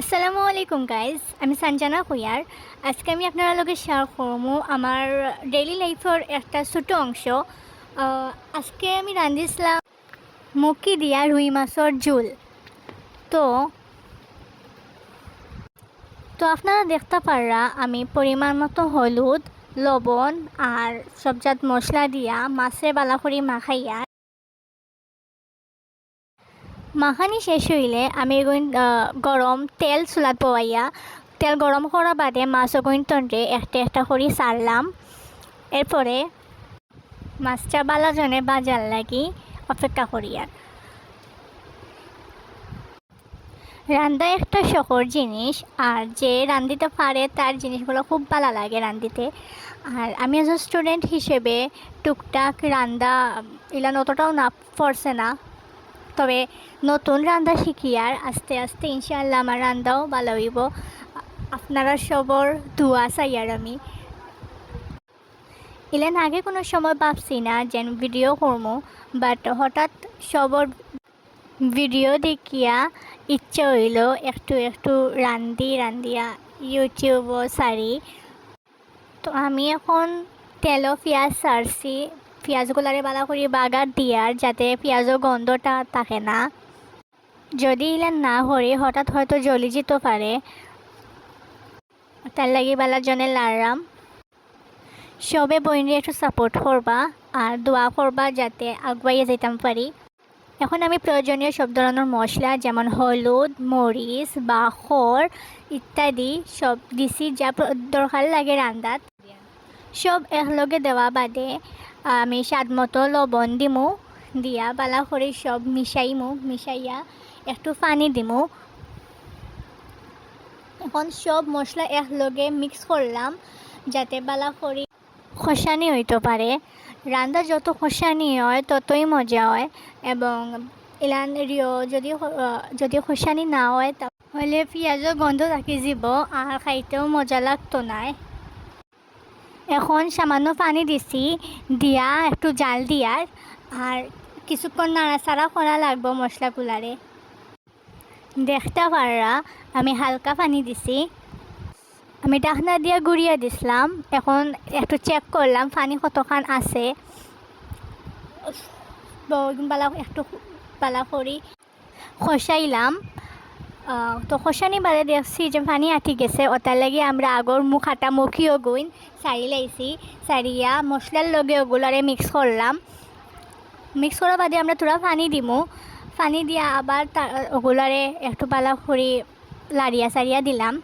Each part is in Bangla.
আসসালামু আলাইকুম গাইজ আমি সঞ্জনা কুইয়ার আজকে আমি আপনারা লগে শেয়ার করব আমার ডেইলি লাইফের একটা ছোট অংশ। আজকে আমি রাঁধিছিলাম মুখি দিয়া রুই মাছের ঝোল তো তো আপনারা দেখতে পাররা, আমি পরিমাণ মতো হলুদ, লবণ আর সবজাত মশলা দিয়া মাছে বালা করে মাখাইয়া মাখানি শেষ হইলে আমি গরম তেল চুলাত বয়াইয়া তেল গরম করা বাদে মাছ অগুন তন্ডে একটা একটা করে সারলাম এরপরে মাছটা বালাজনে বাজার লাগি অপেক্ষা করি আর রান্দা একটা শখর জিনিস, আর যে রান্দিতে পারে তার জিনিসগুলো খুব ভালো লাগে রান্ধিতে আর আমি এজ স্টুডেন্ট হিসেবে টুকটাক রান্দা ইলান অতটাও না পড়ছে না। তবে নতুন রান্না শিখি আর আস্তে আস্তে ইনশাআল্লাহ আমার রান্নাও ভালো হইব। আপনারা সবর, দোয়া চাই আর আমি। ইলেন, আগে কোনো সময় ভাবছি না যেন ভিডিও করব বাট হঠাৎ সবর ভিডিও দেখিয়া ইচ্ছা হইল একটু একটু রান্ধি রান্ধিয়া ইউটিউবও সারি। তো আমি এখন তেলও পেঁয়াজ সারছি পেঁয়াজগুলারে বালা করে বাগার দিয়ার যাতে পেঁয়াজের গন্ধটা থাকে না। যদি ইলেন না হরে, হঠাৎ হয়তো জ্বলি যেতে পারে। তার লাগি বেলার জন্য লাড়াম সবে বইনে একটু সাপোর্ট করবা আর দোয়া করবা যাতে আগুয়াইয়ে যেতাম পারি। এখন আমি প্রয়োজনীয় সব ধরনের মশলা যেমন হলুদ, মরিচ, বাখর ইত্যাদি সব দিছি যা দরকার লাগে রান্দাত সব একলগে দেওয়া বাদে আমি স্বাদ মতো লবণ দিমু, দিয়া বালা করে সব মিশাইমু মিশাইয়া একটু পানি দিমু। এখন সব মশলা একলগে মিক্স করলাম যাতে বালা করে খসানি হইতে পারে রান্না যত খসানি হয়, ততই মজা হয় এবং ইলান রিও যদি যদি খসানি না হয় তাহলে পেঁয়াজের গন্ধ থাকি যাব আর খাইতেও মজা লাগতো নাই। এখন সামান্য পানি দিছি, দিয়া একটু জাল দিয়ার আর কিছুক্ষণ নাড়াচাড়া করা লাগবো মশলাগুলারে। দেখতে পাররা, আমি হালকা পানি দিছি। আমি ডাকনা দিয়া গুড়িয়ে দিছিলাম, এখন একটু চেক করলাম পানি কতখান আছে। বালা একটু বালা করি, খসাইলাম। তো খসানি বাদে দেখছি যে পানি আঠি গেছে ওটার লাগে আমরা আগর মুখ হাটা মুখিও গুইন সারি লাইছি সারিয়া মশলার লগে ওগুলারে মিক্স করলাম মিক্স করার বাদে আমরা তোরা পানি দিমু পানি দিয়া আবার ওগুলারে একটু পালা করে লাড়িয়া সারিয়া দিলাম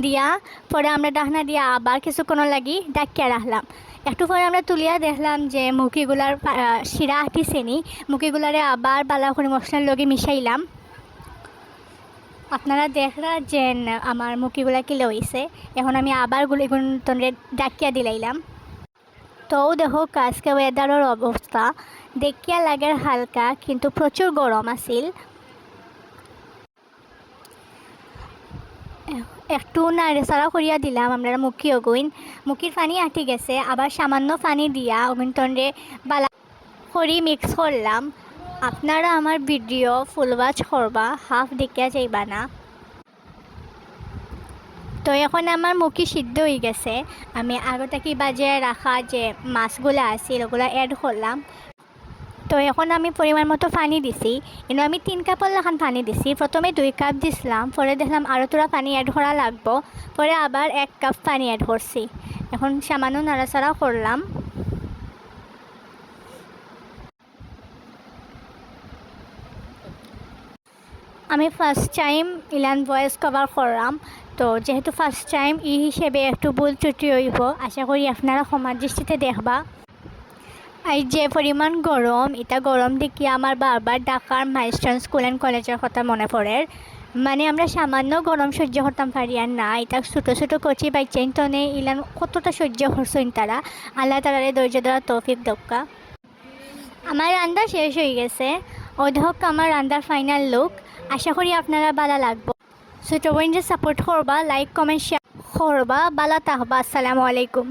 দিয়া পরে আমরা ডাকনা দিয়া আবার কিছুক্ষণ লাগি ডাকিয়া রাখলাম একটু পরে আমরা তুলিয়া দেখলাম যে মুখিগুলার শিরা আটিছেনি মুখিগুলারে আবার বালা করে মশলার লগে মিশাইলাম। আপনারা দেখরা যে আমার মুখিগুলা কি লইছে। এখন আমি আবার গুলি তন্দ্রে ডাকিয়া দিলাইলাম। তো দেখো, আজকে ওয়েদারের অবস্থা। দেখিয়া লাগে হালকা, কিন্তু প্রচুর গরম আছিল। একটু নাড়াচাড়া করিয়া দিলাম আমরা মুখি অগুইন মুখির পানি আটি গেছে, আবার সামান্য পানি দিয়া অগুইন তন্ডে বালা করি মিক্স করলাম। আপনারা আমার ভিডিও ফুল ওয়াচ করবা, হাফ দেখিয়া যাইবা না। তো এখন আমার মুখি সিদ্ধ হয়ে গেছে। আমি আগতাকি বাজে রাখা যে মাছগুলো আছিল ওগুলো অ্যাড করলাম। তো এখন আমি পরিমাণ মতো পানি দিছি। কিন্তু আমি তিন কাপের লেখান পানি দিছি। প্রথমে দুই কাপ দিছিলাম। পরে দেখলাম আরও তোরা পানি অ্যাড করা লাগবো। পরে আবার এক কাপ পানি অ্যাড করছি এখন সামান্য নাড়াচাড়া করলাম আমি ফার্স্ট টাইম ইলান ভয়েস কভার করলাম তো যেহেতু ফার্স্ট টাইম ই হিসেবে একটু ভুল ত্রুটি হইব। আশা করি আপনারা সমাজ দৃষ্টিতে দেখবা। আর যে পরিমাণ গরম এটা গরম দেখি আমার বারবার ঢাকার মাইস্টার্ন স্কুল অ্যান্ড কলেজের কথা মনে পড়ে। মানে আমরা সামান্য গরম সহ্য করতাম পারি আর না। এটা ছোটো ছোটো করছি বাইচাইন তনে ইলান কতটা সহ্য করছেন তারা। আল্লাহ তালারে ধৈর্য দেওয়া তৌফিক দক্কা। আমার রান্না শেষ হয়ে গেছে। অধক আমার আন্ডার ফাইনাল লুক। আশা করি আপনারা বালা লাগবো। সো বোনদের সাপোর্ট করবা লাইক কমেন্ট শেয়ার করবা, বালা তাহবা আসসালামু আলাইকুম